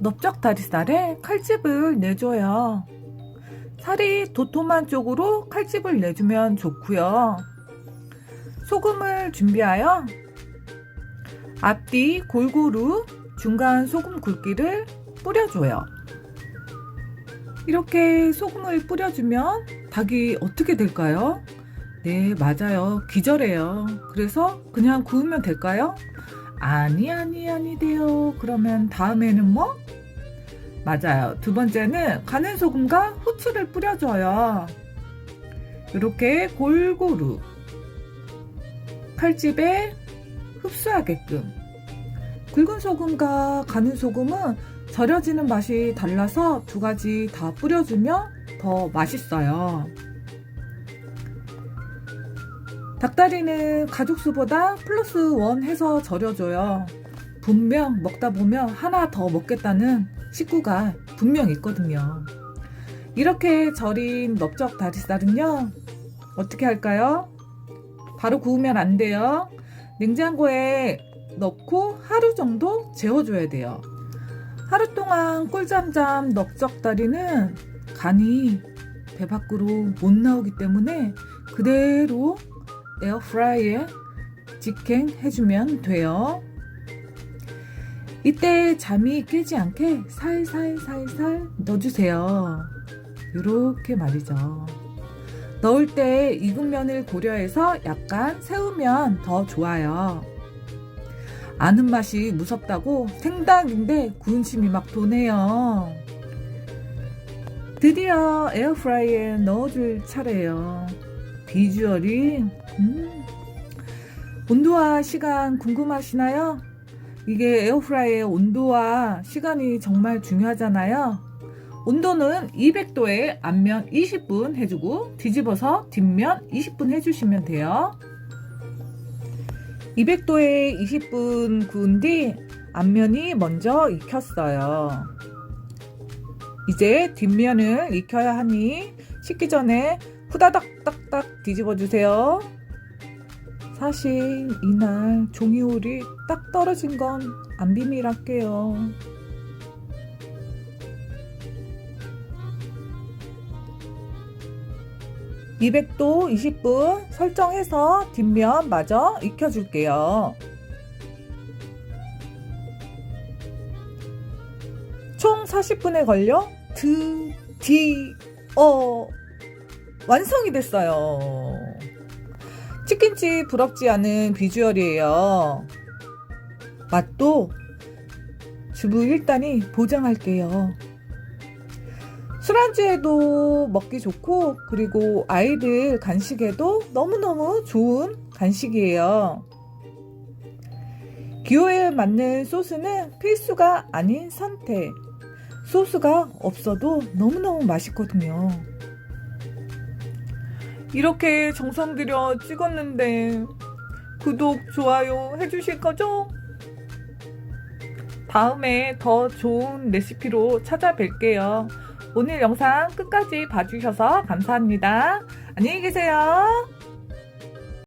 넓적 다리살에 칼집을 내줘요. 살이 도톰한 쪽으로 칼집을 내주면 좋고요. 소금을 준비하여 앞뒤 골고루 중간 소금 굵기를 뿌려줘요. 이렇게 소금을 뿌려주면 닭이 어떻게 될까요? 네, 맞아요. 기절해요. 그래서 그냥 구우면 될까요? 아니, 아니, 아니 돼요. 그러면 다음에는 뭐? 맞아요. 두 번째는 가는 소금과 후추를 뿌려줘요. 이렇게 골고루 칼집에 흡수하게끔. 굵은 소금과 가는 소금은 절여지는 맛이 달라서 두 가지 다 뿌려주면 더 맛있어요. 닭다리는 가죽수보다 플러스 원 해서 절여줘요. 분명 먹다 보면 하나 더 먹겠다는 식구가 분명 있거든요. 이렇게 절인 넓적 다리살은요, 어떻게 할까요? 바로 구우면 안 돼요. 냉장고에 넣고 하루 정도 재워줘야 돼요. 하루 동안 꿀잠 잠 넓적 다리는 간이 배 밖으로 못 나오기 때문에 그대로 에어프라이에 직행해주면 돼요. 이때 잠이 깨지 않게 살살살살 넣어주세요. 이렇게 말이죠. 넣을 때 익은 면을 고려해서 약간 세우면 더 좋아요. 아는 맛이 무섭다고 생닭인데 군침이 막 도네요. 드디어 에어프라이에 넣어줄 차례예요. 비주얼이 음. 온도와 시간 궁금하시나요? 이게 에어프라이의 온도와 시간이 정말 중요하잖아요. 온도는 200도에 앞면 20분 해주고 뒤집어서 뒷면 20분 해주시면 돼요. 200도에 20분 구운 뒤 앞면이 먼저 익혔어요. 이제 뒷면을 익혀야 하니 식기 전에 후다닥 딱딱 뒤집어 주세요. 사실 이날 종이홀이 딱 떨어진 건 안 비밀할게요. (200도) (20분) 설정해서 뒷면 마저 익혀줄게요. 총 (40분에) 걸려 드디어 완성이 됐어요. 치킨집 부럽지 않은 비주얼이에요. 맛도 주부 1단이 보장할게요. 술안주에도 먹기 좋고 그리고 아이들 간식에도 너무너무 좋은 간식이에요. 기호에 맞는 소스는 필수가 아닌 선택. 소스가 없어도 너무너무 맛있거든요. 이렇게 정성 들여 찍었는데 구독, 좋아요 해주실 거죠? 다음에 더 좋은 레시피로 찾아뵐게요. 오늘 영상 끝까지 봐주셔서 감사합니다. 안녕히 계세요.